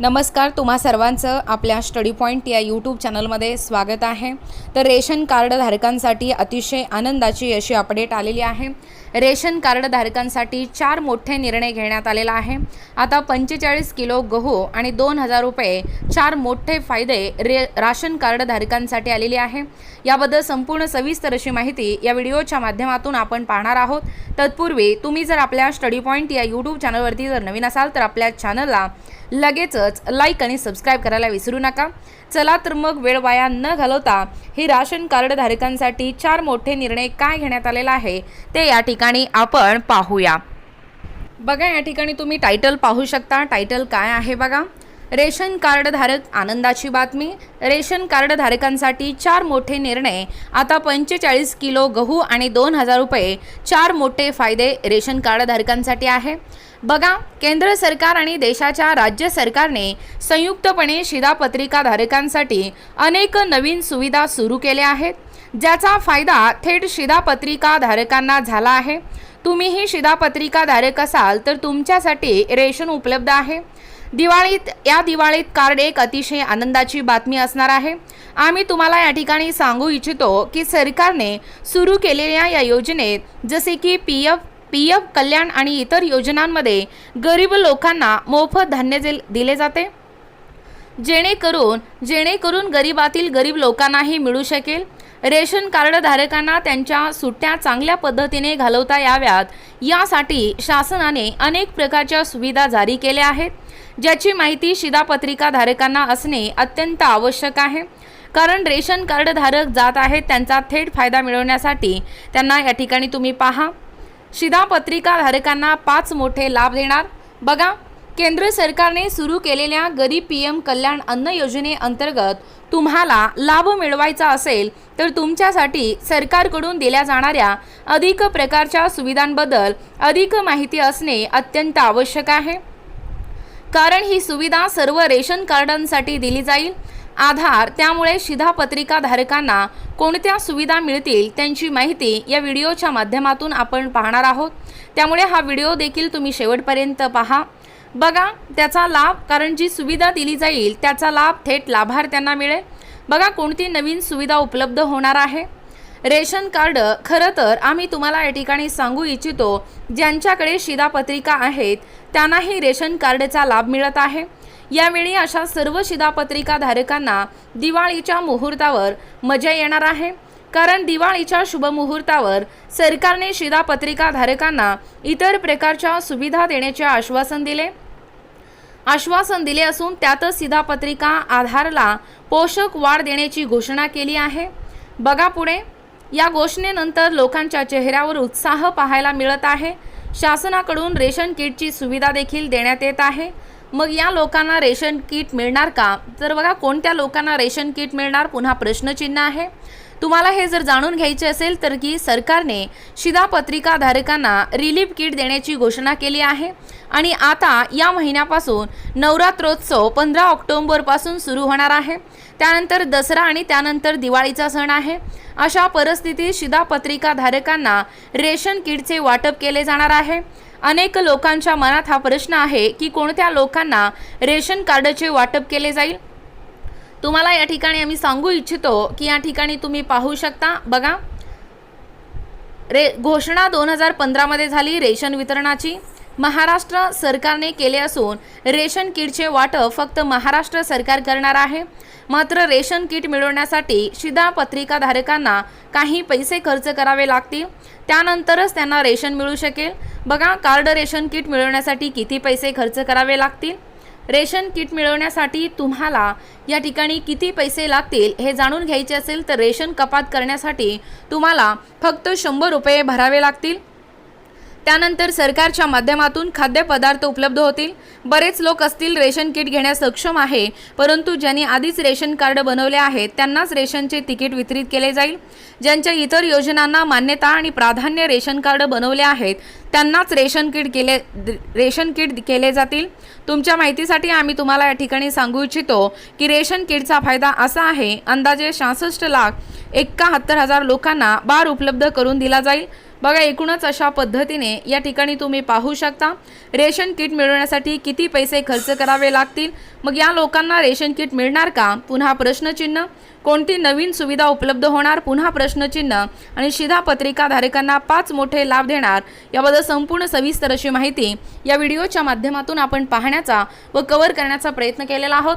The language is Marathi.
नमस्कार तुम्हा सर्वांचं आपल्या स्टडी पॉईंट या यूट्यूब चॅनलमध्ये स्वागत आहे. तर रेशन कार्ड धारकांसाठी अतिशय आनंदाची अशी अपडेट आलेली आहे. रेशन कार्ड धारकांसाठी चार मोठे निर्णय घेण्यात आलेला आहे. आता पंचेचाळीस किलो गहू आणि दोन हजार रुपये चार मोठे फायदे रे राशन कार्ड धारकांसाठी आहे. याबद्दल संपूर्ण सविस्तर अशी माहिती या व्हिडिओच्या माध्यमातून आपण पाहणार आहोत. तत्पूर्वी तुम्ही जर आपल्या स्टडी पॉईंट या यूट्यूब चॅनलवरती जर नवीन असाल तर आपल्या चॅनलला लगेचच लाईक आणि सबस्क्राईब करायला विसरू नका. चला तर मग वेळ वाया न घालवता ही राशन कार्ड धारकांसाठी चार मोठे निर्णय काय घेण्यात आलेला आहे ते या ठिकाणी आपण पाहूया. बघा या ठिकाणी तुम्ही टायटल पाहू शकता. टायटल काय आहे बघा? रेशन कार्डधारक आनंदाची बातमी. रेशन कार्डधारकांसाठी चार मोठे निर्णय. आता पंचेचाळीस किलो गहू आणि दोन हजार रुपये चार मोठे फायदे रेशन कार्डधारकांसाठी आहे. बघा केंद्र सरकार आणि देशाच्या राज्य सरकारने संयुक्तपणे शिधापत्रिका धारकांसाठी अनेक नवीन सुविधा सुरू केल्या आहेत. ज्याचा फायदा थेट शिधापत्रिका धारकांना झाला आहे. तुम्हीही शिधापत्रिका धारक असाल तर तुमच्यासाठी रेशन उपलब्ध आहे. दिवाळीत या दिवाळीत कार्ड एक अतिशय आनंदाची बातमी असणार आहे. आम्ही तुम्हाला या ठिकाणी सांगू इच्छितो की सरकारने सुरू केलेल्या या योजनेत जसे की पी एफ पी एफ कल्याण आणि इतर योजनांमध्ये गरीब लोकांना मोफत धान्य दिले जाते. जेणेकरून जेणेकरून गरिबातील गरीब लोकांनाही मिळू शकेल. रेशन कार्ड धारकांना त्यांच्या सुट्ट्या चांगल्या पद्धतीने घालवता याव्यात. यासाठी शासनाने अनेक प्रकारच्या सुविधा जारी केल्या आहेत. ज्याची माहिती शिधापत्रिका धारकांना असणे अत्यंत आवश्यक आहे. कारण रेशन कार्ड धारक जात आहेत त्यांचा थेट फायदा मिळवण्यासाठी त्यांना या ठिकाणी तुम्ही पहा. शिधापत्रिका धारकांना पाच मोठे लाभ देणार. बघा केंद्र सरकारने सुरू केलेल्या गरीब पी एम कल्याण अन्न योजनेअंतर्गत तुम्हाला लाभ मिळवायचा असेल तर तुमच्यासाठी सरकारकडून दिल्या जाणाऱ्या अधिक प्रकारच्या सुविधांबद्दल अधिक माहिती असणे अत्यंत आवश्यक आहे. कारण ही सुविधा सर्व रेशन कार्डांसाठी दिली जाईल. आधार त्यामुळे शिधापत्रिका धारकांना कोणत्या सुविधा मिळतील त्यांची माहिती या व्हिडिओच्या माध्यमातून आपण पाहणार आहोत. त्यामुळे हा व्हिडिओ देखील तुम्ही शेवटपर्यंत पहा. बघा त्याचा लाभ कारण जी सुविधा दिली जाईल त्याचा लाभ थेट लाभार्थ्यांना मिळेल. बघा कोणती नवीन सुविधा उपलब्ध होणार आहे. रेशन कार्ड खरं तर आम्ही तुम्हाला या ठिकाणी सांगू इच्छितो ज्यांच्याकडे शिधापत्रिका आहेत त्यांनाही रेशन कार्डचा लाभ मिळत आहे. यावेळी अशा सर्व शिधापत्रिका धारकांना दिवाळीच्या मुहूर्तावर मजा येणार आहे. कारण दिवाळीच्या शुभमुहूर्तावर सरकारने शिधापत्रिका धारकांना इतर प्रकारच्या सुविधा देण्याचे आश्वासन दिले. आश्वासन दिले असून त्यातच शिधापत्रिका आधारला पोषक वाढ देण्याची घोषणा केली आहे. बघा पुढे. या घोषणेनंतर लोकांच्या चेहऱ्यावर उत्साह पाहायला मिळत आहे. शासनाकडून रेशन किटची सुविधा देखील देण्यात येत आहे. मग या लोकांना रेशन किट मिळणार का? तर बघा कोणत्या लोकांना रेशन किट मिळणार? पुन्हा प्रश्नचिन्ह आहे. तुम्हाला हे जर जाणून घ्यायचे असेल तर की सरकारने शिधापत्रिकाधारकांना रिलीफ किट देण्याची घोषणा केली आहे. आणि आता या महिन्यापासून नवरात्रोत्सव पंधरा ऑक्टोंबरपासून सुरू होणार आहे. त्यानंतर दसरा आणि त्यानंतर दिवाळीचा सण आहे. अशा परिस्थितीत शिधापत्रिकाधारकांना रेशन किटचे वाटप केले जाणार आहे. अनेक लोकांच्या मनात हा प्रश्न आहे की कोणत्या लोकांना रेशन कार्डचे वाटप केले जाईल? तुम्हाला या ठिकाणी आम्ही सांगू इच्छितो की या ठिकाणी तुम्ही पाहू शकता. बघा. रे घोषणा दोन हजार पंधरामध्ये झाली रेशन वितरणाची. महाराष्ट्र सरकारने केले असून रेशन किटचे वाटप फक्त महाराष्ट्र सरकार करणार आहे. मात्र रेशन किट मिळवण्यासाठी शिधापत्रिकाधारकांना काही पैसे खर्च करावे लागतील. त्यानंतरच त्यांना रेशन मिळू शकेल. बघा कार्ड रेशन किट मिळवण्यासाठी किती पैसे खर्च करावे लागतील? रेशन किट मिळवण्यासाठी तुम्हाला या ठिकाणी किती पैसे लागतील हे जाणून घ्यायचे असेल तर रेशन कपात करण्यासाठी तुम्हाला फक्त शंभर रुपये भरावे लागतील. त्यानंतर सरकारच्या माध्यमातून खाद्यपदार्थ उपलब्ध होतील. बरेच लोक असतील रेशन किट घेण्यास सक्षम आहे परंतु ज्यांनी आधीच रेशन कार्ड बनवले आहेत त्यांनाच रेशनचे तिकीट वितरित केले जाईल. ज्यांच्या इतर योजनांना मान्यता आणि प्राधान्य रेशन कार्ड बनवले आहेत त्यांनाच रेशन किट केले रेशन किट केले जातील. तुमच्या माहितीसाठी आम्ही तुम्हाला या ठिकाणी सांगू इच्छितो की रेशन किटचा फायदा असा आहे अंदाजे सहासष्ट लाख एकाहत्तर हजार लोकांना बार उपलब्ध करून दिला जाईल. बघा एकूणच अशा पद्धतीने या ठिकाणी तुम्ही पाहू शकता. रेशन किट मिळवण्यासाठी किती पैसे खर्च करावे लागतील? मग या लोकांना रेशन किट मिळणार का? पुन्हा प्रश्नचिन्ह. कोणती नवीन सुविधा उपलब्ध होणार? पुन्हा प्रश्नचिन्ह. आणि शिधापत्रिका धारकांना पाच मोठे लाभ देणार. याबद्दल संपूर्ण सविस्तर अशी माहिती या व्हिडिओच्या माध्यमातून आपण पाहण्याचा व कव्हर करण्याचा प्रयत्न केलेला आहोत.